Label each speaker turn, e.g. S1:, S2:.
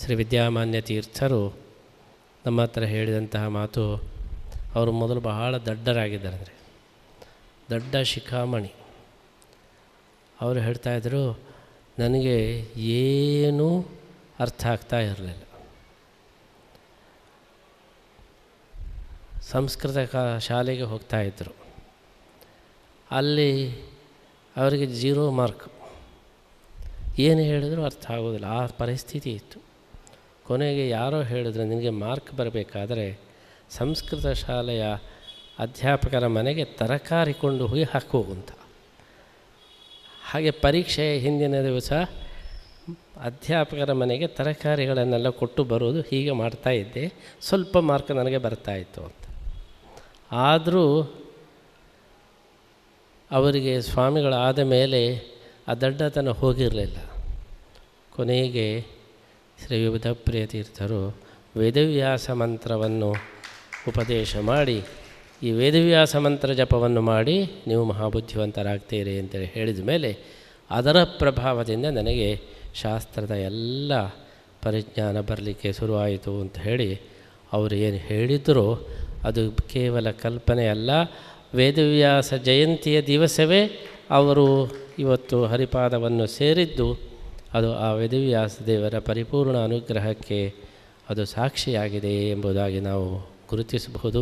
S1: ಶ್ರೀ ವಿದ್ಯಾಮಾನ್ಯ ತೀರ್ಥರು ನಮ್ಮ ಹತ್ರ ಹೇಳಿದಂತಹ ಮಾತು, ಅವರು ಮೊದಲು ಬಹಳ ದಡ್ಡರಾಗಿದ್ದಾರೆ ಅಂದರೆ ದಡ್ಡ ಶಿಖಾಮಣಿ. ಅವರು ಹೇಳ್ತಾಯಿದ್ರು ನನಗೆ ಏನೂ ಅರ್ಥ ಆಗ್ತಾ ಇರಲಿಲ್ಲ. ಸಂಸ್ಕೃತ ಶಾಲೆಗೆ ಹೋಗ್ತಾಯಿದ್ರು ಅಲ್ಲಿ ಅವರಿಗೆ ಜೀರೋ ಮಾರ್ಕ್. ಏನು ಹೇಳಿದರೂ ಅರ್ಥ ಆಗೋದಿಲ್ಲ. ಆ ಪರಿಸ್ಥಿತಿ ಇತ್ತು. ಕೊನೆಗೆ ಯಾರೋ ಹೇಳಿದ್ರೆ, ನಿನಗೆ ಮಾರ್ಕ್ ಬರಬೇಕಾದರೆ ಸಂಸ್ಕೃತ ಶಾಲೆಯ ಅಧ್ಯಾಪಕರ ಮನೆಗೆ ತರಕಾರಿ ಕೊಂಡು ಹೋಗಿ ಹಾಕು ಅಂತ. ಹಾಗೆ ಪರೀಕ್ಷೆಯ ಹಿಂದಿನ ದಿವಸ ಅಧ್ಯಾಪಕರ ಮನೆಗೆ ತರಕಾರಿಗಳನ್ನೆಲ್ಲ ಕೊಟ್ಟು ಬರೋದು ಹೀಗೆ ಮಾಡ್ತಾ ಇದ್ದೆ. ಸ್ವಲ್ಪ ಮಾರ್ಕ್ ನನಗೆ ಬರ್ತಾಯಿತ್ತು ಅಂತ. ಆದರೂ ಅವರಿಗೆ ಸ್ವಾಮಿಗಳಾದ ಮೇಲೆ ಆ ದಡ್ಡತನ ಹೋಗಿರಲಿಲ್ಲ. ಕೊನೆಗೆ ಶ್ರೀ ವಿವಿಧ ಪ್ರೇತೀರ್ಥರು ವೇದವ್ಯಾಸ ಮಂತ್ರವನ್ನು ಉಪದೇಶ ಮಾಡಿ, ಈ ವೇದವ್ಯಾಸ ಮಂತ್ರ ಜಪವನ್ನು ಮಾಡಿ ನೀವು ಮಹಾಬುದ್ಧಿವಂತರಾಗ್ತೀರಿ ಅಂತೇಳಿ ಹೇಳಿದ ಮೇಲೆ ಅದರ ಪ್ರಭಾವದಿಂದ ನನಗೆ ಶಾಸ್ತ್ರದ ಎಲ್ಲ ಪರಿಜ್ಞಾನ ಬರಲಿಕ್ಕೆ ಶುರುವಾಯಿತು ಅಂತ ಹೇಳಿ ಅವರು ಏನು ಹೇಳಿದರೂ, ಅದು ಕೇವಲ ಕಲ್ಪನೆ ಅಲ್ಲ. ವೇದವ್ಯಾಸ ಜಯಂತಿಯ ದಿವಸವೇ ಅವರು ಇವತ್ತು ಹರಿಪಾದವನ್ನು ಸೇರಿದ್ದು ಅದು ಆ ವೇದವ್ಯಾಸ ದೇವರ ಪರಿಪೂರ್ಣ ಅನುಗ್ರಹಕ್ಕೆ ಅದು ಸಾಕ್ಷಿಯಾಗಿದೆ ಎಂಬುದಾಗಿ ನಾವು ಗುರುತಿಸಬಹುದು.